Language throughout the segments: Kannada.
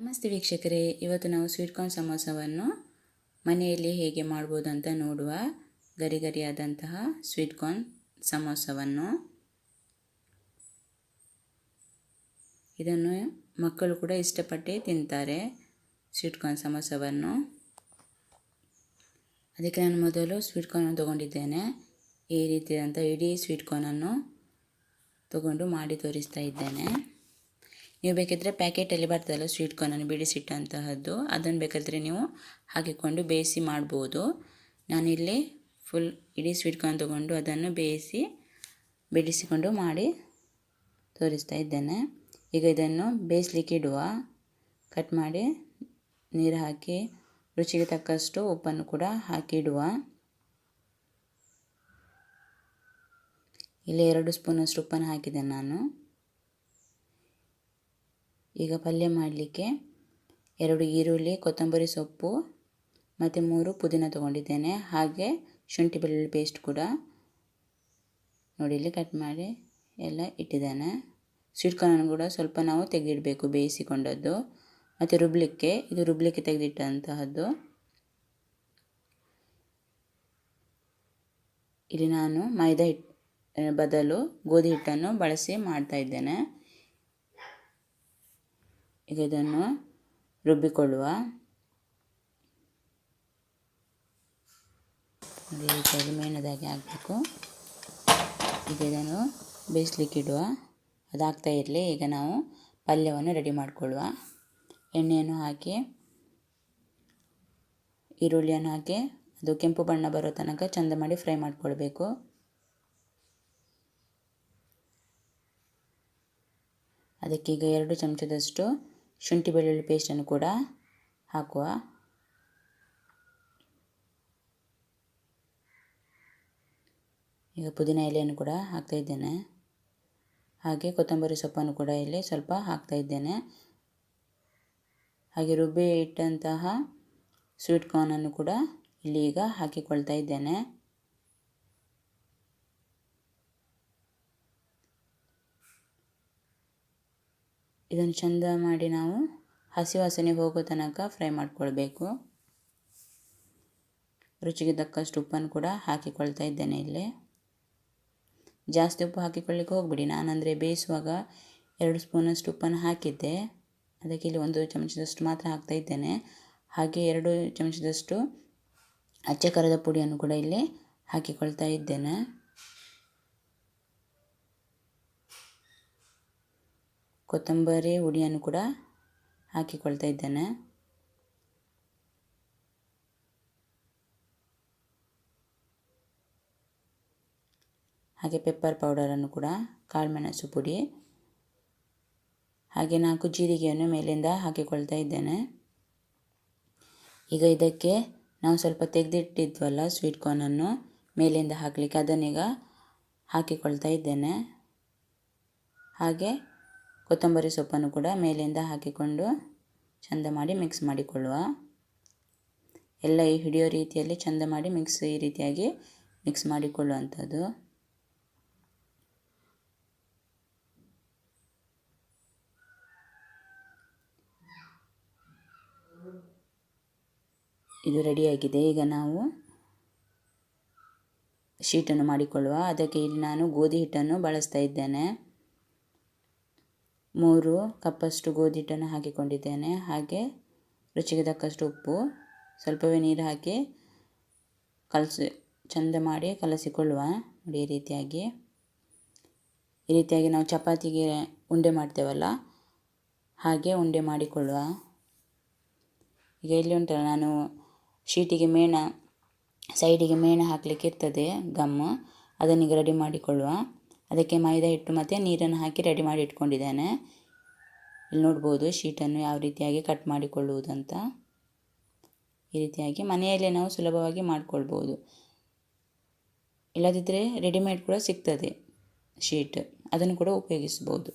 ನಮಸ್ತೆ ವೀಕ್ಷಕರೇ. ಇವತ್ತು ನಾವು ಸ್ವೀಟ್ ಕಾರ್ನ್ ಸಮೋಸವನ್ನು ಮನೆಯಲ್ಲಿ ಹೇಗೆ ಮಾಡ್ಬೋದು ಅಂತ ನೋಡುವ ಗರಿ ಗರಿಯಾದಂತಹ ಸ್ವೀಟ್ ಕಾರ್ನ್ ಸಮೋಸವನ್ನು. ಇದನ್ನು ಮಕ್ಕಳು ಕೂಡ ಇಷ್ಟಪಟ್ಟು ತಿಂತಾರೆ ಸ್ವೀಟ್ ಕಾರ್ನ್ ಸಮೋಸವನ್ನು. ಅದಕ್ಕೆ ನಾನು ಮೊದಲು ಸ್ವೀಟ್ ಕಾರ್ನ್ ತೊಗೊಂಡಿದ್ದೇನೆ. ಈ ರೀತಿಯಾದಂಥ ಇಡೀ ಸ್ವೀಟ್ ಕಾರ್ನನ್ನು ತಗೊಂಡು ಮಾಡಿ ತೋರಿಸ್ತಾ ಇದ್ದೇನೆ. ನೀವು ಬೇಕಿದ್ದರೆ ಪ್ಯಾಕೆಟಲ್ಲಿ ಬರ್ತದಲ್ಲ ಸ್ವೀಟ್ ಕಾರ್ನನ್ನು ಬಿಡಿಸಿಟ್ಟಂತಹದ್ದು, ಅದನ್ನು ಬೇಕಾದರೆ ನೀವು ಹಾಕಿಕೊಂಡು ಬೇಯಿಸಿ ಮಾಡ್ಬೋದು. ನಾನಿಲ್ಲಿ ಫುಲ್ ಇಡೀ ಸ್ವೀಟ್ ಕಾರ್ನ್ ತೊಗೊಂಡು ಅದನ್ನು ಬೇಯಿಸಿ, ಬಿಡಿಸಿಕೊಂಡು ಮಾಡಿ ತೋರಿಸ್ತಾ ಇದ್ದೇನೆ. ಈಗ ಇದನ್ನು ಬೇಯಿಸ್ಲಿಕ್ಕೆ ಇಡುವ. ಕಟ್ ಮಾಡಿ ನೀರು ಹಾಕಿ, ರುಚಿಗೆ ತಕ್ಕಷ್ಟು ಉಪ್ಪನ್ನು ಕೂಡ ಹಾಕಿ ಇಡುವ. ಇಲ್ಲಿ ಎರಡು ಸ್ಪೂನಷ್ಟು ಉಪ್ಪನ್ನು ಹಾಕಿದೆ ನಾನು. ಈಗ ಪಲ್ಯ ಮಾಡಲಿಕ್ಕೆ ಎರಡು ಈರುಳ್ಳಿ, ಕೊತ್ತಂಬರಿ ಸೊಪ್ಪು ಮತ್ತು ಮೂರು ಪುದೀನ ತೊಗೊಂಡಿದ್ದೇನೆ. ಹಾಗೆ ಶುಂಠಿ ಬೆಳ್ಳುಳ್ಳಿ ಪೇಸ್ಟ್ ಕೂಡ ನೋಡಿ ಇಲ್ಲಿ ಕಟ್ ಮಾಡಿ ಎಲ್ಲ ಇಟ್ಟಿದ್ದೇನೆ. ಸ್ವೀಟ್ ಕಾರ್ನ್ ಕೂಡ ಸ್ವಲ್ಪ ನಾವು ತೆಗೆದಿಡಬೇಕು ಬೇಯಿಸಿಕೊಂಡದ್ದು. ಮತ್ತು ರುಬ್ಲಿಕ್ಕೆ, ಇದು ರುಬ್ಲಿಕ್ಕೆ ತೆಗೆದಿಟ್ಟಂತಹದ್ದು. ಇಲ್ಲಿ ನಾನು ಮೈದಾ ಹಿಟ್ಟು ಬದಲು ಗೋಧಿ ಹಿಟ್ಟನ್ನು ಬಳಸಿ ಮಾಡ್ತಾ ಇದ್ದೇನೆ. ಈಗ ಇದನ್ನು ರುಬ್ಬಿಕೊಳ್ಳುವ. ಅದೇ ರೀತಿಯಾಗಿ ಮೇಣದಾಗಿ ಹಾಕಬೇಕು. ಈಗ ಇದನ್ನು ಬೇಯಿಸ್ಲಿಕ್ಕೆ ಇಡುವ. ಅದಾಗ್ತಾ ಇರಲಿ, ಈಗ ನಾವು ಪಲ್ಯವನ್ನು ರೆಡಿ ಮಾಡಿಕೊಳ್ಳುವ. ಎಣ್ಣೆಯನ್ನು ಹಾಕಿ, ಈರುಳ್ಳಿಯನ್ನು ಹಾಕಿ, ಅದು ಕೆಂಪು ಬಣ್ಣ ಬರೋ ತನಕ ಚೆಂದ ಮಾಡಿ ಫ್ರೈ ಮಾಡಿಕೊಳ್ಬೇಕು. ಅದಕ್ಕೆ ಈಗ ಎರಡು ಚಮಚದಷ್ಟು ಶುಂಠಿ ಬೆಳ್ಳುಳ್ಳಿ ಪೇಸ್ಟನ್ನು ಕೂಡ ಹಾಕುವ. ಈಗ ಪುದೀನ ಎಲೆಯನ್ನು ಕೂಡ ಹಾಕ್ತಾ ಇದ್ದೇನೆ. ಹಾಗೆ ಕೊತ್ತಂಬರಿ ಸೊಪ್ಪನ್ನು ಕೂಡ ಇಲ್ಲಿ ಸ್ವಲ್ಪ ಹಾಕ್ತಾ ಇದ್ದೇನೆ. ಹಾಗೆ ರುಬ್ಬಿ ಇಟ್ಟಂತಹ ಸ್ವೀಟ್ ಕಾರ್ನನ್ನು ಕೂಡ ಇಲ್ಲಿ ಈಗ ಹಾಕಿಕೊಳ್ತಾ ಇದ್ದೇನೆ. ಇದನ್ನು ಚೆಂದ ಮಾಡಿ ನಾವು ಹಸಿ ವಾಸನೆ ಹೋಗೋ ತನಕ ಫ್ರೈ ಮಾಡಿಕೊಳ್ಬೇಕು. ರುಚಿಗೆ ತಕ್ಕಷ್ಟು ಉಪ್ಪನ್ನು ಕೂಡ ಹಾಕಿಕೊಳ್ತಾ ಇದ್ದೇನೆ ಇಲ್ಲಿ. ಜಾಸ್ತಿ ಉಪ್ಪು ಹಾಕಿಕೊಳ್ಳಿಕ್ಕೆ ಹೋಗ್ಬಿಡಿ. ನಾನಂದರೆ ಬೇಯಿಸುವಾಗ ಎರಡು ಸ್ಪೂನಷ್ಟು ಉಪ್ಪನ್ನು ಹಾಕಿದ್ದೆ. ಅದಕ್ಕೆ ಇಲ್ಲಿ ಒಂದು ಚಮಚದಷ್ಟು ಮಾತ್ರ ಹಾಕ್ತಾ ಇದ್ದೇನೆ. ಹಾಗೆ ಎರಡು ಚಮಚದಷ್ಟು ಅಚ್ಚ ಖಾರದ ಪುಡಿಯನ್ನು ಕೂಡ ಇಲ್ಲಿ ಹಾಕಿಕೊಳ್ತಾ ಇದ್ದೇನೆ. ಕೊತ್ತಂಬರಿ ಹುಡಿಯನ್ನು ಕೂಡ ಹಾಕಿಕೊಳ್ತಾ ಇದ್ದೇನೆ. ಹಾಗೆ ಪೆಪ್ಪರ್ ಪೌಡರನ್ನು ಕೂಡ ಕಾಳುಮೆಣಸು ಪುಡಿ, ಹಾಗೆ ನಾಲ್ಕು ಜೀರಿಗೆಯನ್ನು ಮೇಲಿಂದ ಹಾಕಿಕೊಳ್ತಾ ಇದ್ದೇನೆ. ಈಗ ಇದಕ್ಕೆ ನಾವು ಸ್ವಲ್ಪ ತೆಗೆದಿಟ್ಟಿದ್ವಲ್ಲ ಸ್ವೀಟ್ ಕಾರ್ನನ್ನು ಮೇಲಿಂದ ಹಾಕಲಿಕ್ಕೆ ಅದನ್ನೀಗ ಹಾಕಿಕೊಳ್ತಾ ಇದ್ದೇನೆ. ಹಾಗೆ ಕೊತ್ತಂಬರಿ ಸೊಪ್ಪನ್ನು ಕೂಡ ಮೇಲಿಂದ ಹಾಕಿಕೊಂಡು ಚಂದ ಮಾಡಿ ಮಿಕ್ಸ್ ಮಾಡಿಕೊಳ್ಳುವ. ಎಲ್ಲ ಈ ಹಿಡಿಯೋ ರೀತಿಯಲ್ಲಿ ಚಂದ ಮಾಡಿ ಮಿಕ್ಸ್ ಈ ರೀತಿಯಾಗಿ ಮಿಕ್ಸ್ ಮಾಡಿಕೊಳ್ಳುವಂಥದ್ದು. ಇದು ರೆಡಿಯಾಗಿದೆ ಈಗ ನಾವು ಶೀಟನ್ನು ಮಾಡಿಕೊಳ್ಳುವ. ಅದಕ್ಕೆ ಇಲ್ಲಿ ನಾನು ಗೋಧಿ ಹಿಟ್ಟನ್ನು ಬಳಸ್ತಾ ಇದ್ದೇನೆ. ಮೂರು ಕಪ್ಪಷ್ಟು ಗೋಧಿ ಹಿಟ್ಟನ್ನು ಹಾಕಿಕೊಂಡಿದ್ದೇನೆ. ಹಾಗೆ ರುಚಿಗೆ ತಕ್ಕಷ್ಟು ಉಪ್ಪು, ಸ್ವಲ್ಪವೇ ನೀರು ಹಾಕಿ ಕಲಸಿ, ಚೆಂದ ಮಾಡಿ ಕಲಸಿಕೊಳ್ಳುವ ಈ ರೀತಿಯಾಗಿ. ಈ ರೀತಿಯಾಗಿ ನಾವು ಚಪಾತಿಗೆ ಉಂಡೆ ಮಾಡ್ತೇವಲ್ಲ, ಹಾಗೆ ಉಂಡೆ ಮಾಡಿಕೊಳ್ಳುವ. ಈಗ ಇಲ್ಲಿ ಉಂಟಲ್ಲ, ನಾನು ಶೀಟಿಗೆ ಮೇಣ, ಸೈಡಿಗೆ ಮೇಣ ಹಾಕಲಿಕ್ಕೆ ಇರ್ತದೆ ಗಮ್ಮು, ಅದನ್ನೀಗ ರೆಡಿ ಮಾಡಿಕೊಳ್ಳುವ. ಅದಕ್ಕೆ ಮೈದಾ ಹಿಟ್ಟು ಮತ್ತು ನೀರನ್ನು ಹಾಕಿ ರೆಡಿ ಮಾಡಿ ಇಟ್ಕೊಂಡಿದ್ದೇನೆ. ಇಲ್ಲಿ ನೋಡ್ಬೋದು ಶೀಟನ್ನು ಯಾವ ರೀತಿಯಾಗಿ ಕಟ್ ಮಾಡಿಕೊಳ್ಳುವುದಂತ. ಈ ರೀತಿಯಾಗಿ ಮನೆಯಲ್ಲೇ ನಾವು ಸುಲಭವಾಗಿ ಮಾಡಿಕೊಳ್ಬೋದು. ಇಲ್ಲದಿದ್ದರೆ ರೆಡಿಮೇಡ್ ಕೂಡ ಸಿಗ್ತದೆ ಶೀಟ್. ಅದನ್ನು ಕೂಡ ಉಪಯೋಗಿಸ್ಬೋದು.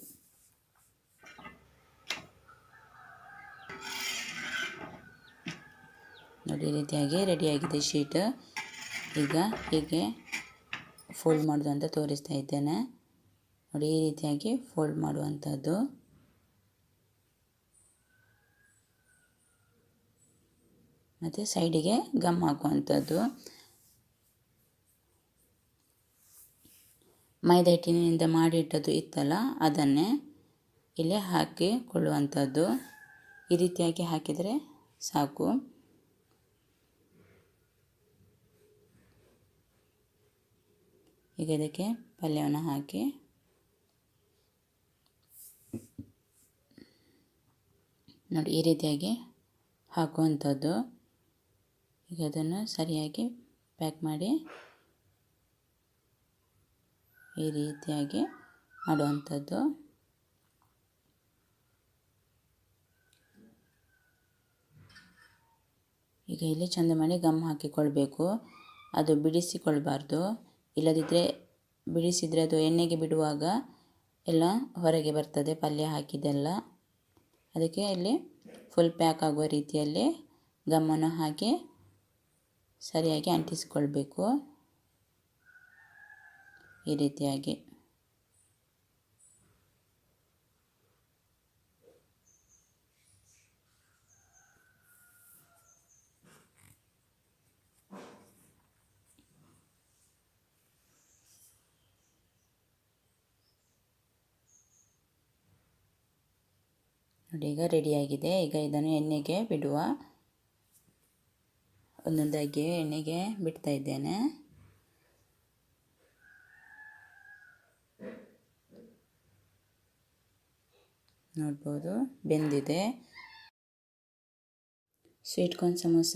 ನೋಡಿ, ಈ ರೀತಿಯಾಗಿ ರೆಡಿಯಾಗಿದೆ ಶೀಟ್. ಈಗ ಹೀಗೆ ಫೋಲ್ಡ್ ಮಾಡೋದು ಅಂತ ತೋರಿಸ್ತಾ ಇದ್ದೇನೆ. ನೋಡಿ, ಈ ರೀತಿಯಾಗಿ ಫೋಲ್ಡ್ ಮಾಡುವಂಥದ್ದು. ಮತ್ತು ಸೈಡಿಗೆ ಗಮ್ ಹಾಕುವಂಥದ್ದು. ಮೈದಾ ಹಿಟ್ಟಿನಿಂದ ಮಾಡಿಟ್ಟದ್ದು ಇತ್ತಲ್ಲ, ಅದನ್ನೇ ಇಲ್ಲಿ ಹಾಕಿಕೊಳ್ಳುವಂಥದ್ದು. ಈ ರೀತಿಯಾಗಿ ಹಾಕಿದರೆ ಸಾಕು. ಈಗ ಇದಕ್ಕೆ ಪಲ್ಯವನ್ನು ಹಾಕಿ. ನೋಡಿ, ಈ ರೀತಿಯಾಗಿ ಹಾಕುವಂಥದ್ದು. ಈಗ ಅದನ್ನು ಸರಿಯಾಗಿ ಪ್ಯಾಕ್ ಮಾಡಿ ಈ ರೀತಿಯಾಗಿ ಮಾಡುವಂಥದ್ದು. ಈಗ ಇಲ್ಲಿ ಚಂದ ಮಾಡಿ ಗಮ್ ಹಾಕಿಕೊಳ್ಬೇಕು. ಅದು ಬಿಡಿಸಿಕೊಳ್ಬಾರ್ದು. ಇಲ್ಲದಿದ್ದರೆ ಬಿಡಿಸಿದರೆ ಅದು ಎಣ್ಣೆಗೆ ಬಿಡುವಾಗ ಎಲ್ಲ ಹೊರಗೆ ಬರ್ತದೆ, ಪಲ್ಯ ಹಾಕಿದ್ದೆಲ್ಲ. ಅದಕ್ಕೆ ಇಲ್ಲಿ ಫುಲ್ ಪ್ಯಾಕ್ ಆಗುವ ರೀತಿಯಲ್ಲಿ ಗಮ್ಮನ ಹಾಕಿ ಸರಿಯಾಗಿ ಅಂಟಿಸಿಕೊಳ್ಬೇಕು. ಈ ರೀತಿಯಾಗಿ. ನೋಡಿ, ಈಗ ರೆಡಿಯಾಗಿದೆ ಈಗ ಇದನ್ನು ಎಣ್ಣೆಗೆ ಬಿಡುವ ಒಂದೊಂದಾಗಿ ಎಣ್ಣೆಗೆ ಬಿಡ್ತಾ ಇದ್ದೇನೆ. ನೋಡ್ಬೋದು, ಬೆಂದಿದೆ. ಸ್ವೀಟ್ ಕಾರ್ನ್ ಸಮೋಸ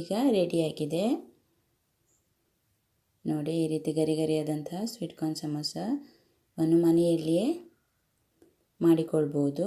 ಈಗ ರೆಡಿಯಾಗಿದೆ ನೋಡಿ, ಈ ರೀತಿ ಗರಿ ಗರಿಯಾದಂತಹ ಸ್ವೀಟ್ ಕಾರ್ನ್ ಸಮೋಸವನ್ನು ಮನೆಯಲ್ಲಿಯೇ ಮಾಡಿಕೊಳ್ಬೋದು.